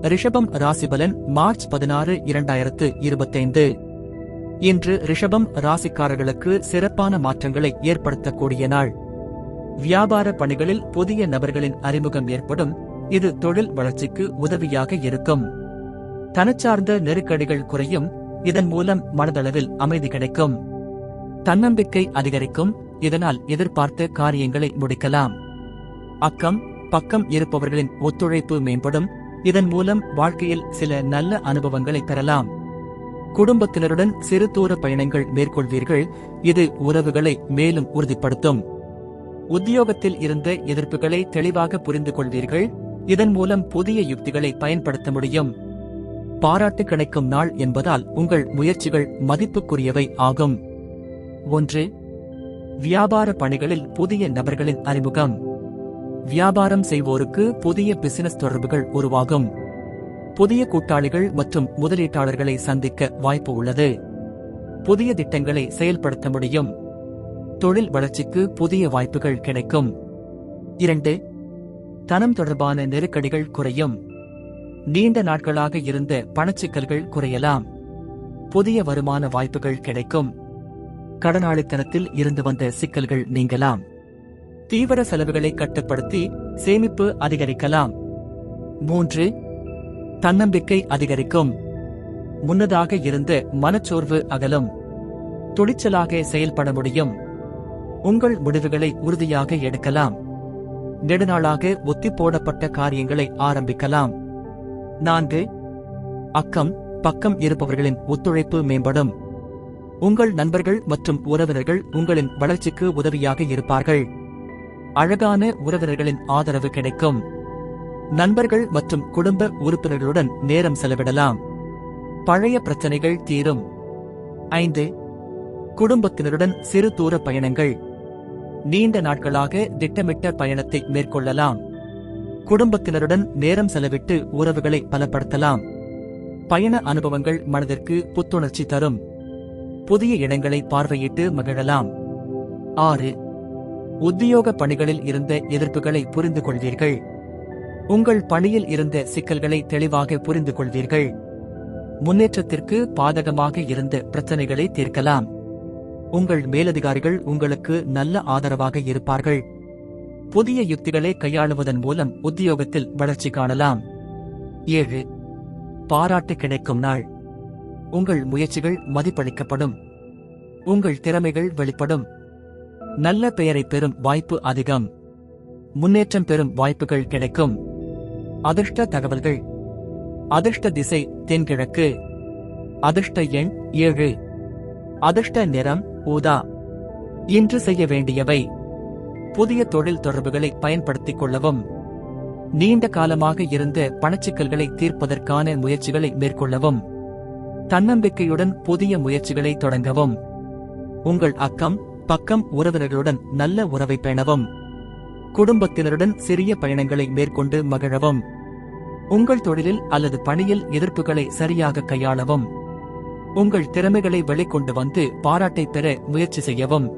ரிஷபம் ராசிபலன் மார்ச் பதினாறு இரண்டாயிரத்து இருபத்தைந்து. இன்று ரிஷபம் ராசிக்காரர்களுக்கு சிறப்பான மாற்றங்களை ஏற்படுத்தக்கூடிய நாள். வியாபார பணிகளில் புதிய நபர்களின் அறிமுகம் ஏற்படும். இது தொழில் வளர்ச்சிக்கு உதவியாக இருக்கும். தனச்சார்ந்த நெருக்கடிகள் குறையும். இதன் மூலம் மனதளவில் அமைதி கிடைக்கும். தன்னம்பிக்கை அதிகரிக்கும். இதனால் எதிர்பார்த்த காரியங்களை முடிக்கலாம். அக்கம் பக்கம் இருப்பவர்களின் ஒத்துழைப்பு மேம்படும். இதன் மூலம் வாழ்க்கையில் சில நல்ல அனுபவங்களை பெறலாம். குடும்பத்தினருடன் சிறு தூர பயணங்கள் மேற்கொள்வீர்கள். இது உறவுகளை மேலும் உறுதிப்படுத்தும். உத்தியோகத்தில் இருந்த எதிர்ப்புகளை தெளிவாக புரிந்து கொள்வீர்கள். இதன் மூலம் புதிய யுக்திகளை பயன்படுத்த முடியும். பாராட்டு கிடைக்கும் நாள் என்பதால் உங்கள் முயற்சிகள் மதிப்புக்குரியவை ஆகும். ஒன்று வியாபார பணிகளில் புதிய நபர்களின் அறிமுகம். வியாபாரம் செய்வோருக்கு புதிய பிசினஸ் தொடர்புகள் உருவாகும். புதிய கூட்டாளிகள் மற்றும் முதலீட்டாளர்களை சந்திக்க வாய்ப்பு உள்ளது. புதிய திட்டங்களை செயல்படுத்த முடியும். தொழில் வளர்ச்சிக்கு புதிய வாய்ப்புகள் கிடைக்கும். இரண்டு தனம் தொடர்பான நெருக்கடிகள் குறையும். நீண்ட நாட்களாக இருந்த பணச்சிக்கல்கள் குறையலாம். புதிய வருமான வாய்ப்புகள் கிடைக்கும். கடனாளித்தனத்தில் இருந்து வந்த சிக்கல்கள் நீங்கலாம். தீவிர செலவுகளை கட்டுப்படுத்தி சேமிப்பு அதிகரிக்கலாம். மூன்று தன்னம்பிக்கை அதிகரிக்கும். முன்னதாக இருந்து மனச்சோர்வு அகலும். துணிச்சலாக செயல்பட முடியும். உங்கள் முடிவுகளை உறுதியாக எடுக்கலாம். நெடுநாளாக ஒத்திப்போடப்பட்ட காரியங்களை ஆரம்பிக்கலாம். நான்கு அக்கம் பக்கம் இருப்பவர்களின் ஒத்துழைப்பு மேம்படும். உங்கள் நண்பர்கள் மற்றும் உறவினர்கள் உங்களின் வளர்ச்சிக்கு உதவியாக இருப்பார்கள். அழகான உறவினர்களின் ஆதரவு கிடைக்கும். நண்பர்கள் மற்றும் குடும்ப உறுப்பினர்களுடன் நேரம் செலவிடலாம். பழைய பிரச்சனைகள் தீரும். ஐந்து குடும்பத்தினருடன் சிறு தூர பயணங்கள். நீண்ட நாட்களாக திட்டமிட்ட பயணத்தை மேற்கொள்ளலாம். குடும்பத்தினருடன் நேரம் செலவிட்டு உறவுகளை பலப்படுத்தலாம். பயண அனுபவங்கள் மனதிற்கு புத்துணர்ச்சி தரும். புதிய இடங்களை பார்வையிட்டு மகிழலாம். ஆறு உத்தியோக பணிகளில் இருந்த எதிர்ப்புகளை புரிந்து கொள்வீர்கள் உங்கள் பணியில் இருந்த சிக்கல்களை தெளிவாக புரிந்து கொள்வீர்கள் முன்னேற்றத்திற்கு பாதகமாக இருந்த பிரச்சனைகளை தீர்க்கலாம். உங்கள் மேலதிகாரிகள் உங்களுக்கு நல்ல ஆதரவாக இருப்பார்கள். புதிய யுக்திகளை கையாளுவதன் மூலம் உத்தியோகத்தில் வளர்ச்சி காணலாம். ஏழு பாராட்டு கிடைக்கும் நாள். உங்கள் முயற்சிகள் மதிப்பளிக்கப்படும். உங்கள் திறமைகள் வெளிப்படும். நல்ல பெயரை பெறும் வாய்ப்பு அதிகம். முன்னேற்றம் பெறும் வாய்ப்புகள் கிடைக்கும். அதிர்ஷ்ட தகவல்கள். அதிர்ஷ்ட திசை தென்கிழக்கு. அதிர்ஷ்ட எண் ஏழு. அதிர்ஷ்ட நிறம் ஊதா. இன்று செய்ய வேண்டியவை. புதிய தொழில் தொடர்புகளை பயன்படுத்திக் கொள்ளவும். நீண்ட காலமாக இருந்த பணச்சிக்கல்களை தீர்ப்பதற்கான முயற்சிகளை மேற்கொள்ளவும். தன்னம்பிக்கையுடன் புதிய முயற்சிகளை தொடங்கவும். உங்கள் அக்கம் பக்கம் உறவினர்களுடன் நல்ல உறவை பேணவும். குடும்பத்தினருடன் சிறிய பயணங்களை மேற்கொண்டு மகிழவும். உங்கள் தொழிலில் அல்லது பணியில் எதிர்ப்புகளை சரியாக கையாளவும். உங்கள் திறமைகளை வெளிக்கொண்டு வந்து பாராட்டை பெற முயற்சி செய்யவும்.